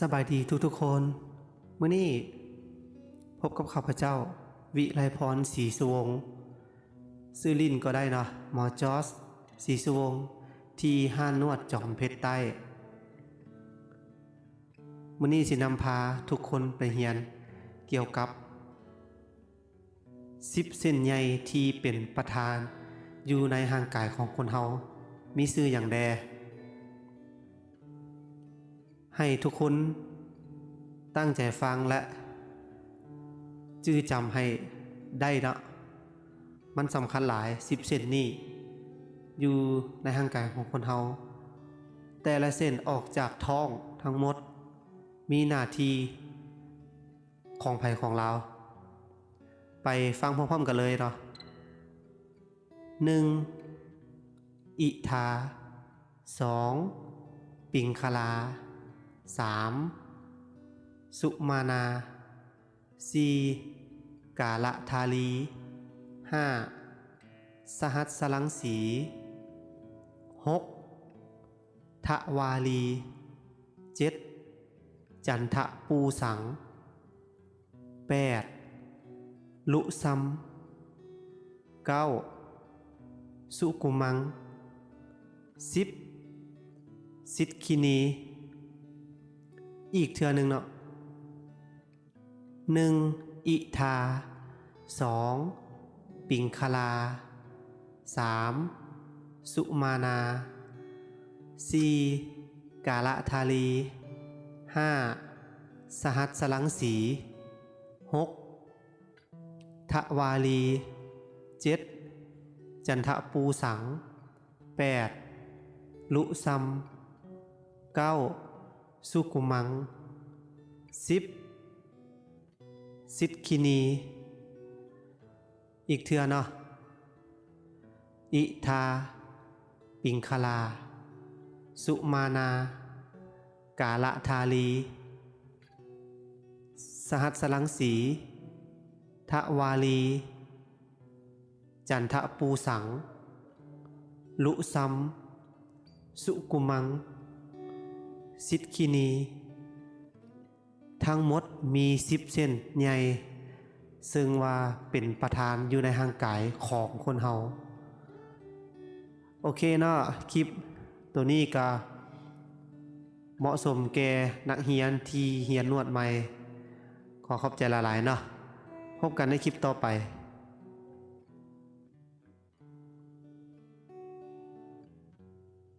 สบายดีทุกๆคนเมื่อนี้พบกับข้าพเจ้า วิไลพรศรีสุวงศ์ซื้อลินก็ได้เนาะหมอจอสศรีสุวงศ์ที่ห้านนวดจอมเพชรใต้มื่อนี้สินำพาทุกคนไปเรียน เกี่ยวกับสิบเส้นใยที่เป็นประธาน อยู่ในห่างกายของคนเฮามีชื่ออย่างแด ให้ทุกคนตั้งใจฟังและจื้อจำให้ได้นะมันสำคัญหลายสิบเส้นนี้อยู่ในห่างกายของคนเฮาแต่ละเส้นออกจากท้องทั้งหมด มีหน้าที่ของภัยของเรา ไปฟังพร้อมๆกันเลยเนาะหนึ่งอิทาสองปิงคลา 3. สุมานา 4. กาละทาลี 5. สหัสสลังสี 6. ทะวาลี 7. จันทะปูสัง 8. ลุซัม 9. สุกุมัง 10. สิทคินี อีกเทือหนึ่งเนาะหนึ่งอิทาสองปิงคลาสามสุมานาสี่กาละทาลีห้าสหัสสลังสีหกทวาลีเจ็ดจันทะปูสังแปดลุซัมเก้า สุกุมังสิบสิทคินี อีกเทือเนาะอิทา ปิงคลา สุมานา กาละทาลี สหัสสลังสีทะวาลี จันทะปูสัง ลุซัม สุกุมัง สิทคินี ทั้งหมดมีสิบเส้นใหญ่ ซึ่งว่าเป็นประธานอยู่ในห่างกายของคนเฮาโอเคเนาะคลิปตัวนี้ก็เหมาะสมแก่นักเรียนที่เรียนนวดใหม่ ขอขอบใจหลายๆเนาะพบกันในคลิปต่อไป